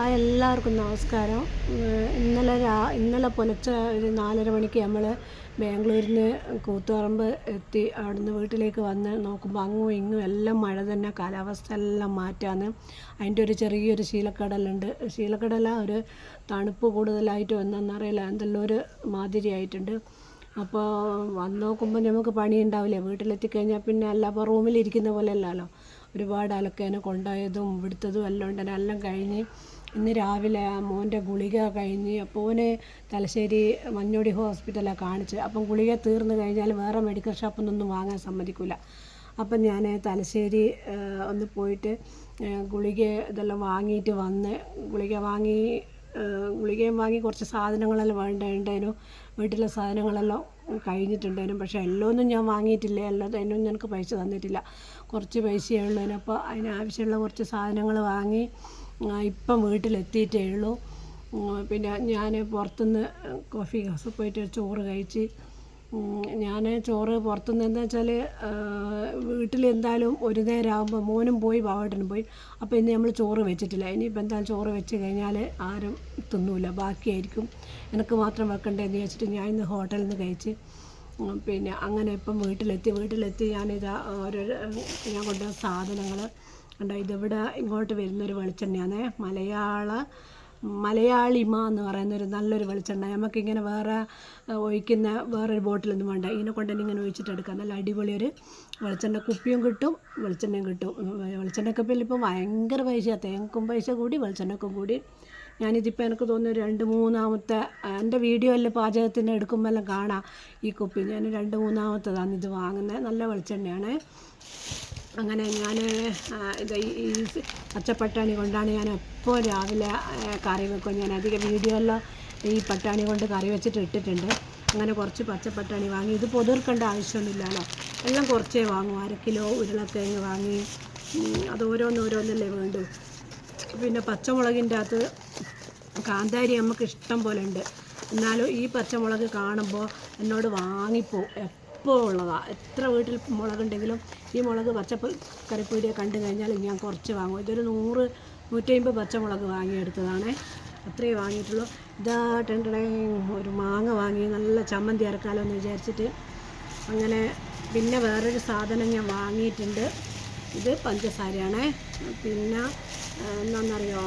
ആ എല്ലാവർക്കും നമസ്കാരം. ഇന്നലെ രാ ഇന്നലെ പുലർച്ചെ ഒരു നാലര മണിക്ക് നമ്മൾ ബാംഗ്ലൂരിൽ നിന്ന് കൂത്തുപറമ്പ് എത്തി അവിടുന്ന് വീട്ടിലേക്ക് വന്ന് നോക്കുമ്പോൾ അങ്ങും ഇങ്ങും എല്ലാം മഴ തന്നെ കാലാവസ്ഥ എല്ലാം മാറ്റാന്ന്. അതിന്റെ ഒരു ചെറിയൊരു ശീലക്കടലുണ്ട്. ശീലക്കടല ഒരു തണുപ്പ് കൂടുതലായിട്ട് വന്നെന്നറിയില്ല എന്തെല്ലാം ഒരു മാതിരി ആയിട്ടുണ്ട്. അപ്പോൾ വന്ന് നോക്കുമ്പോൾ നമുക്ക് പണി ഉണ്ടാവില്ല വീട്ടിലെത്തി കഴിഞ്ഞാൽ പിന്നെ അല്ല അപ്പോൾ റൂമിലിരിക്കുന്ന പോലെ അല്ലല്ലോ. ഒരുപാട് അലക്കേനെ കൊണ്ടായതും ഇവിടുത്തതും എല്ലാം ഉണ്ട് എല്ലാം കഴിഞ്ഞ് ഇന്ന് രാവിലെ മോന്റെ ഗുളിക കഴിഞ്ഞ് അപ്പോൾ ഓന് തലശ്ശേരി മഞ്ഞോടി ഹോസ്പിറ്റലാണ് കാണിച്ചത്. അപ്പം ഗുളിക തീർന്നു കഴിഞ്ഞാൽ വേറെ മെഡിക്കൽ ഷോപ്പിൽ നിന്നൊന്നും വാങ്ങാൻ സമ്മതിക്കില്ല അപ്പം ഞാൻ തലശ്ശേരി ഒന്ന് പോയിട്ട് ഗുളിക ഇതെല്ലാം വാങ്ങിയിട്ട് വന്ന് ഗുളിക വാങ്ങി ഗുളികയും വാങ്ങി കുറച്ച് സാധനങ്ങളെല്ലാം വേണ്ടതിനും വീട്ടിലെ സാധനങ്ങളെല്ലാം കഴിഞ്ഞിട്ടുണ്ടായിരുന്നു പക്ഷേ എല്ലാം ഞാൻ വാങ്ങിയിട്ടില്ല. എല്ലാം അതിനൊന്നും എനിക്ക് പൈസ തന്നിട്ടില്ല. കുറച്ച് പൈസയേ ഉള്ളൂ അപ്പോൾ അതിനാവശ്യമുള്ള കുറച്ച് സാധനങ്ങൾ വാങ്ങി ഇപ്പം വീട്ടിലെത്തിയിട്ടേ ഉള്ളൂ. പിന്നെ ഞാൻ പുറത്തുനിന്ന് കോഫി ഹൗസിൽ പോയിട്ട് ചോറ് കഴിച്ച് ഞാൻ ചോറ് പുറത്തുനിന്ന് എന്താ വെച്ചാൽ വീട്ടിൽ എന്തായാലും ഒരു നേരം ആകുമ്പോൾ മോനും പോയി ബാവട്ടനും പോയി. അപ്പോൾ ഇന്ന് നമ്മൾ ചോറ് വെച്ചിട്ടില്ല. ഇനിയിപ്പോൾ എന്തായാലും ചോറ് വെച്ച് കഴിഞ്ഞാൽ ആരും തിന്നൂല. ബാക്കിയായിരിക്കും. എനിക്ക് മാത്രം വെക്കണ്ടേന്ന് വെച്ചിട്ട് ഞാൻ ഇന്ന് ഹോട്ടലിൽ നിന്ന് കഴിച്ച് പിന്നെ അങ്ങനെ ഇപ്പം വീട്ടിലെത്തി. വീട്ടിലെത്തി ഞാനിതാ ഓരോ ഞാൻ കൊണ്ടുവന്ന സാധനങ്ങൾ കണ്ടോ ഇതിവിടെ ഇങ്ങോട്ട് വരുന്നൊരു വെളിച്ചെണ്ണയാണ്. മലയാള മലയാളിമ എന്ന് പറയുന്ന ഒരു നല്ലൊരു വെളിച്ചെണ്ണ. നമുക്കിങ്ങനെ വേറെ ഒഴിക്കുന്ന വേറൊരു ബോട്ടിലൊന്നും വേണ്ട. ഇതിനെ കൊണ്ട് തന്നെ ഇങ്ങനെ ഒഴിച്ചിട്ട് എടുക്കാം. നല്ല അടിപൊളി ഒരു വെളിച്ചെണ്ണ. കുപ്പിയും കിട്ടും വെളിച്ചെണ്ണയും കിട്ടും. വെളിച്ചെണ്ണ കപ്പിൽ ഇപ്പോൾ ഭയങ്കര പൈസ തേങ്ങക്കും പൈസ കൂടി വെളിച്ചെണ്ണക്കും കൂടി. ഞാനിതിപ്പോൾ എനിക്ക് തോന്നുന്നു രണ്ട് മൂന്നാമത്തെ എന്റെ വീഡിയോയിൽ പാചകത്തിന് എടുക്കുമ്പോൾ എല്ലാം കാണാം ഈ കുപ്പി. ഞാൻ രണ്ട് മൂന്നാമത്തതാണ് ഇത് വാങ്ങുന്നത്. നല്ല വെളിച്ചെണ്ണയാണ്. അങ്ങനെ ഞാൻ ഇത് ഈ പച്ചപ്പട്ടാണി കൊണ്ടാണ് ഞാൻ എപ്പോൾ രാവിലെ കറി വെക്കും. ഞാൻ അധികം വീഡിയോയിലോ ഈ പട്ടാണി കൊണ്ട് കറി വെച്ചിട്ട് ഇട്ടിട്ടുണ്ട്. അങ്ങനെ കുറച്ച് പച്ചപ്പട്ടാണി വാങ്ങി. ഇത് പൊതിർക്കേണ്ട ആവശ്യമൊന്നുമില്ലല്ലോ എല്ലാം കുറച്ചേ വാങ്ങും. അര കിലോ ഉരുളക്കിഴങ്ങ് വാങ്ങി. അത് ഓരോന്നോരോന്നല്ലേ വേണ്ടു. പിന്നെ പച്ചമുളകിന്റെ അകത്ത് കാന്താരി നമുക്ക് ഇഷ്ടം പോലെ ഉണ്ട്. എന്നാലും ഈ പച്ചമുളക് കാണുമ്പോൾ എന്നോട് വാങ്ങിപ്പോവും എപ്പോൾ ഉള്ളതാണ് എത്ര വീട്ടിൽ മുളകുണ്ടെങ്കിലും ഈ മുളക് പച്ചക്കറിപ്പീടിയെ കണ്ടു കഴിഞ്ഞാൽ ഞാൻ കുറച്ച് വാങ്ങും. ഇതൊരു നൂറ് നൂറ്റമ്പത് പച്ചമുളക് വാങ്ങിയെടുത്തതാണേ. അത്രയേ വാങ്ങിയിട്ടുള്ളൂ. ഇതാ ടെൻഡേ ഒരു മാങ്ങ വാങ്ങി നല്ല ചമ്മന്തി അരക്കാലോ എന്ന് വിചാരിച്ചിട്ട് അങ്ങനെ പിന്നെ വേറൊരു സാധനം ഞാൻ വാങ്ങിയിട്ടുണ്ട്. ഇത് പഞ്ചസാരയാണേ. പിന്നെ എന്താണെന്നറിയോ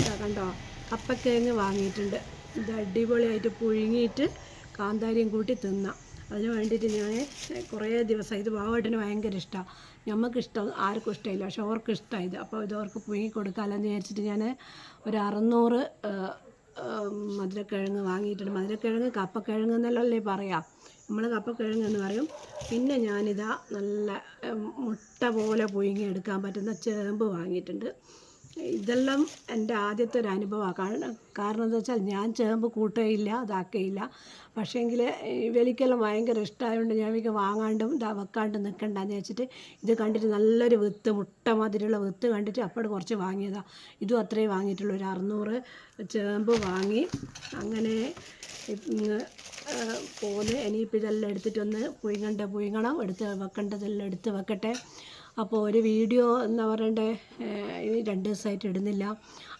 ഇതാ കണ്ടോ? കപ്പക്കിഴങ്ങ് വാങ്ങിയിട്ടുണ്ട്. ഇത് അടിപൊളിയായിട്ട് പുഴുങ്ങിയിട്ട് കാന്താരിയും കൂട്ടി തിന്നാം. അതിന് വേണ്ടിയിട്ട് ഞാൻ കുറേ ദിവസം ഇത് ബാബുവേട്ടന് ഭയങ്കര ഇഷ്ടമാണ് നമുക്ക് ഇഷ്ടം ആർക്കും ഇഷ്ടമില്ല പക്ഷെ അവർക്ക് ഇഷ്ടമാണ് ഇത്. അപ്പോൾ ഇതവർക്ക് പുഴുങ്ങി കൊടുക്കാമല്ലോ എന്ന് വിചാരിച്ചിട്ട് ഞാൻ ഒരു അറുന്നൂറ് മധുരക്കിഴങ്ങ് വാങ്ങിയിട്ടുണ്ട്. മധുരക്കിഴങ്ങ് കപ്പക്കിഴങ്ങ് എന്നല്ലേ പറയാം. നമ്മൾ കപ്പക്കിഴങ്ങ് എന്ന് പറയും. പിന്നെ ഞാനിതാ നല്ല മുട്ട പോലെ പുഴുങ്ങി എടുക്കാൻ പറ്റുന്ന ചേമ്പ് വാങ്ങിയിട്ടുണ്ട്. ഇതെല്ലാം എന്റെ ആദ്യത്തെ ഒരു അനുഭവമാണ്. കാരണം കാരണം എന്താ വെച്ചാൽ ഞാൻ ചേമ്പ് കൂട്ടുകയില്ല ഇതാക്കുകയില്ല. പക്ഷേങ്കിൽ ഇവലിക്കെല്ലാം ഭയങ്കര ഇഷ്ടമായതുകൊണ്ട് ഞാൻ എനിക്ക് വാങ്ങാണ്ടും ഇതാ വെക്കാണ്ടും നിൽക്കണ്ടെന്ന് വെച്ചിട്ട് ഇത് കണ്ടിട്ട് നല്ലൊരു വിത്ത് മുട്ട മാതിരിയുള്ള വിത്ത് കണ്ടിട്ട് അപ്പോൾ കുറച്ച് വാങ്ങിയതാണ് ഇതും അത്രയും വാങ്ങിയിട്ടുള്ളൂ. ഒരു അറുന്നൂറ് ചേമ്പ് വാങ്ങി അങ്ങനെ പോന്ന്. ഇനിയിപ്പോൾ ഇതെല്ലാം എടുത്തിട്ടൊന്ന് പുഴുങ്ങണ്ട പുഴുങ്ങണം. എടുത്ത് വെക്കേണ്ടതെല്ലാം എടുത്ത് വെക്കട്ടെ. അപ്പോൾ ഒരു വീഡിയോ എന്താ പറയണ്ടേ ഇനി രണ്ട് ദിവസമായിട്ട് ഇടുന്നില്ല.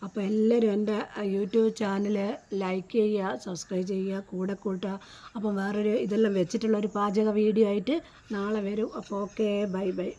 അപ്പോൾ എല്ലാവരും എന്റെ യൂട്യൂബ് ചാനൽ ലൈക്ക് ചെയ്യുക സബ്സ്ക്രൈബ് ചെയ്യുക കൂടെ കൂട്ടുക. അപ്പം വേറൊരു ഇതെല്ലാം വെച്ചിട്ടുള്ള ഒരു പാചക വീഡിയോ ആയിട്ട് നാളെ വരും. അപ്പോൾ ഓക്കെ ബൈ ബൈ.